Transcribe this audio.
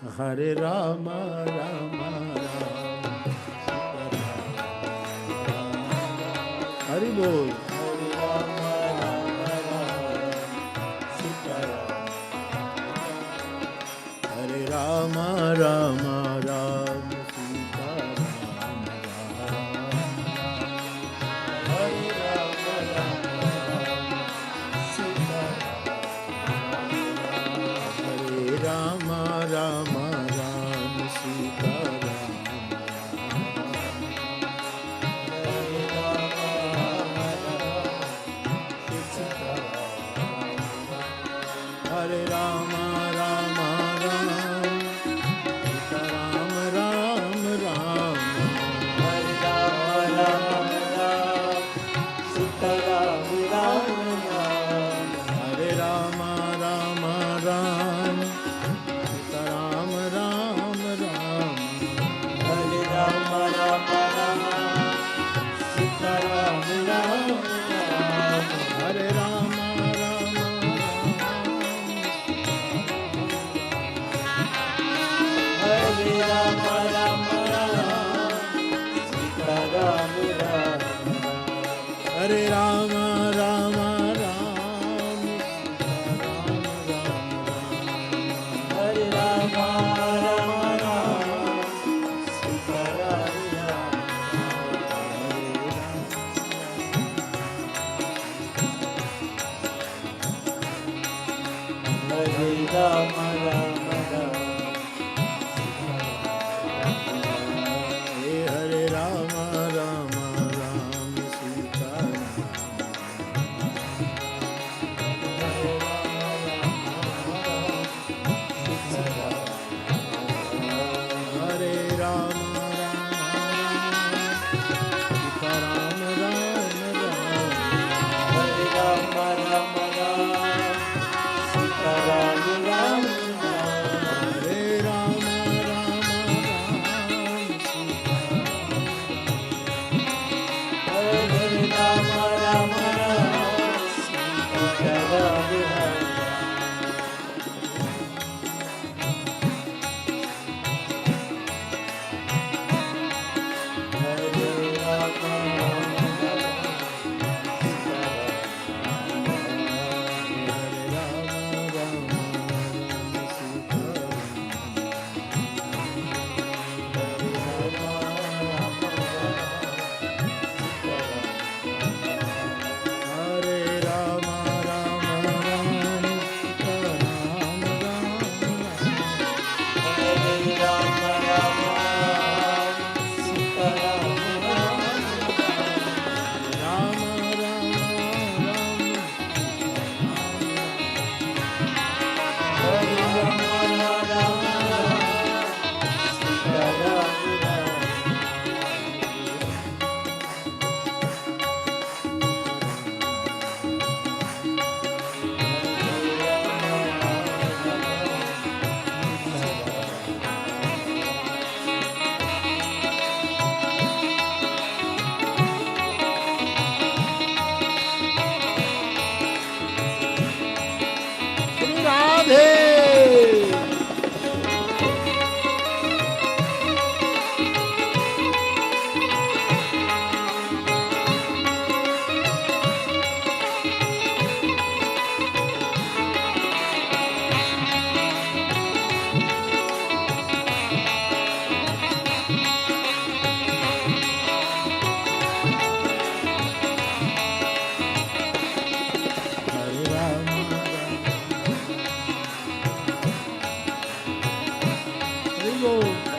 হরে Ram Ram Hari বল। হরে Ram Ram Ram Sita Ram. হরে Sataram. Oh. Oh.